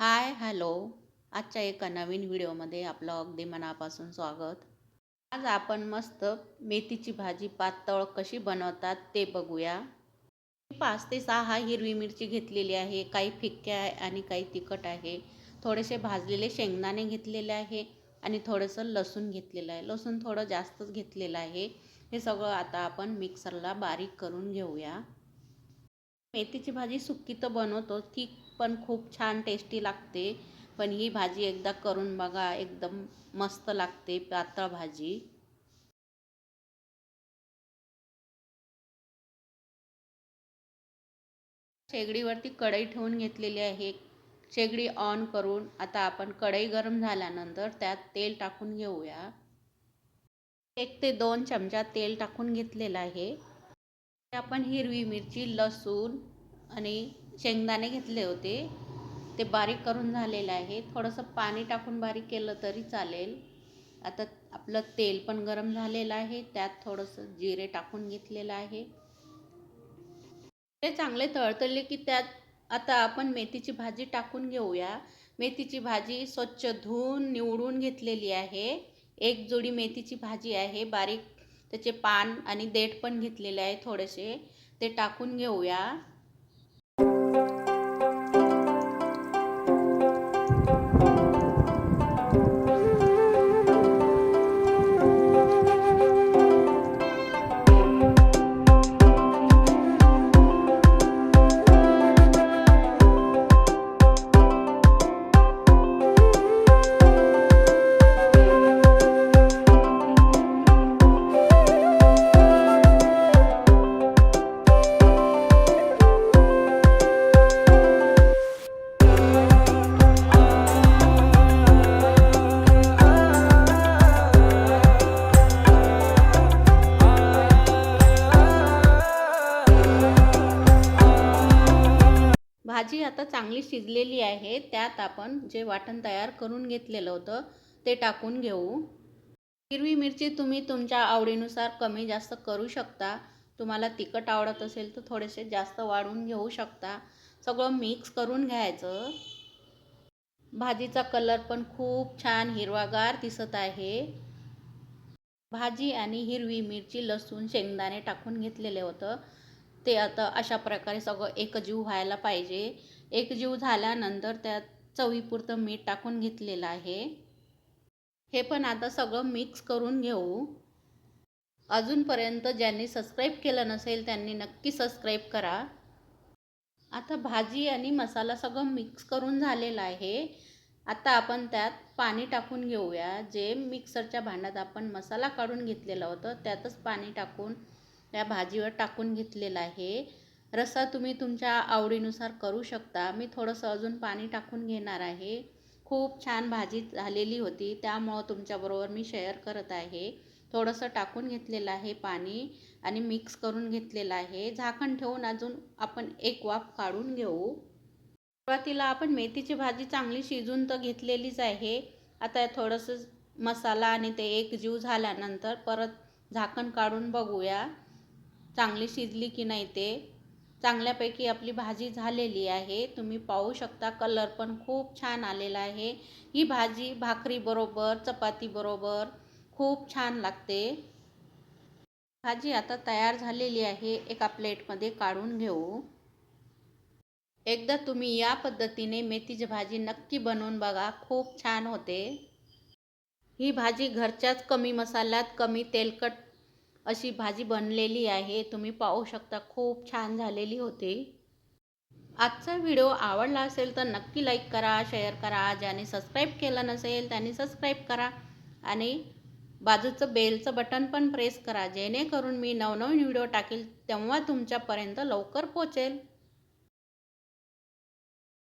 Hi hello आजच्या एका नवीन व्हिडिओमध्ये आपलं अगदी मनापासून स्वागत. आज आपण मस्त मेथीची भाजी पातळ कशी बनवतात ते बघूया. मी पाच ते सहा हिरवी मिरची घेतलेली आहे. काही फिक्क्या आहे आणि काही तिखट आहे. थोडेसे भाजलेले शेंगदाणे घेतलेले आहे आणि थोडंसं लसूण घेतलेलं आहे. लसूण थोडं जास्तच घेतलेलं आहे. हे सगळं आता आपण मिक्सरला बारीक करून घेऊया. मेथीची भाजी सुक्की तर बनवतो ती पण खूप छान टेस्टी लागते. पण ही भाजी एकदा करून बघा एकदम मस्त लागते पातळ भाजी. शेगडीवरती कढई ठेवून घेतलेली आहे. शेगडी ऑन करून आता आपण कढई गरम झाल्यानंतर त्यात तेल टाकून घेऊया. एक ते दोन चमचा तेल टाकून घेतलेलं आहे. आपण हिरवी मिरची लसूण आणि शेंगदाणे घेतले होते. ते बारीक करून झालेलं आहे. थोडंसं पाणी टाकून बारीक केलं तरी चालेल. आता आपलं तेल पण गरम झालेलं आहे. त्यात थोडंसं जिरे टाकून घेतलेलं आहे. ते चांगले तळतळले की त्यात आता आपण मेथीची भाजी टाकून घेऊया. मेथीची भाजी स्वच्छ धुवून निवडून घेतलेली आहे. एक जोडी मेथीची भाजी आहे. बारीक त्याचे पान आणि देठ पण घेतलेले आहे थोडेसे. ते टाकून घेऊया. भाजी आता चांगली शिजलेली आहे त्यात आपण जे वाटण तयार करून घेतलेलं होतं ते टाकून घेऊ. हिरवी मिरची तुम्ही तुमच्या आवडीनुसार कमी जास्त करू शकता. तुम्हाला तिखट आवडत असेल तर थोडेसे जास्त वाढवून घेऊ शकता. सगळं मिक्स करून घ्यायचं. भाजीचा कलर पण खूप छान हिरवागार दिसत आहे. भाजी आणि हिरवी मिरची लसूण शेंगदाणे टाकून घेतलेले होतं. ते आता अशा प्रकारे सगळं एकजीव व्हायला पाहिजे. एकजीव झाल्यानंतर त्यात चवीपुरतं मीठ टाकून घेतलेलं आहे. हे पण आता सगळं मिक्स करून घेऊ. अजूनपर्यंत ज्यांनी सबस्क्राईब केलं नसेल त्यांनी नक्की सबस्क्राईब करा. आता भाजी आणि मसाला सगळं मिक्स करून झालेलं आहे. आता आपण त्यात पाणी टाकून घेऊया. जे मिक्सरच्या भांड्यात आपण मसाला काढून घेतलेला होतं त्यातच पाणी टाकून त्या भाजीवर टाकून घेतलेला आहे. रस्सा तुम्ही तुमच्या आवडीनुसार करू शकता. मी थोडंसं अजून पाणी टाकून घेणार आहे. खूप छान भाजी झालेली होती. त्यामुळं तुमच्याबरोबर मी शेअर करत आहे. थोडंसं टाकून घेतलेलं आहे पाणी आणि मिक्स करून घेतलेलं आहे. झाकण ठेवून अजून आपण एक वाफ काढून घेऊ. सुरुवातीला आपण मेथीची भाजी चांगली शिजून तर घेतलेलीच आहे. आता थोडंसं मसाला आणि ते एक जीव झाल्यानंतर परत झाकण काढून बघूया. चांगली शिजली की नाही ते? चांगल्यापैकी आपली भाजी झालेली आहे. तुम्ही पाहू शकता कलर पण खूप छान आलेला आहे. ही भाजी भाकरीबरोबर चपातीबरोबर खूप छान लागते. भाजी आता तयार झालेली आहे. एका प्लेटमध्ये काढून घेऊ. एकदा तुम्ही या पद्धतीने मेथीची भाजी नक्की बनवून बघा. खूप छान होते. ही भाजी घरच्याच कमी मसाल्यात कमी तेलकट अशी भाजी बनलेली आहे. तुम्ही पाहू शकता खूप छान झालेली होती. आजचा व्हिडिओ आवडला असेल तर नक्की लाईक करा शेअर करा. ज्याने सबस्क्राईब केलं नसेल त्याने सबस्क्राईब करा. आणि बाजूचं बेलचं बटन पण प्रेस करा. जेणेकरून मी नवनवीन व्हिडिओ टाकेल तेव्हा तुमच्यापर्यंत लवकर पोचेल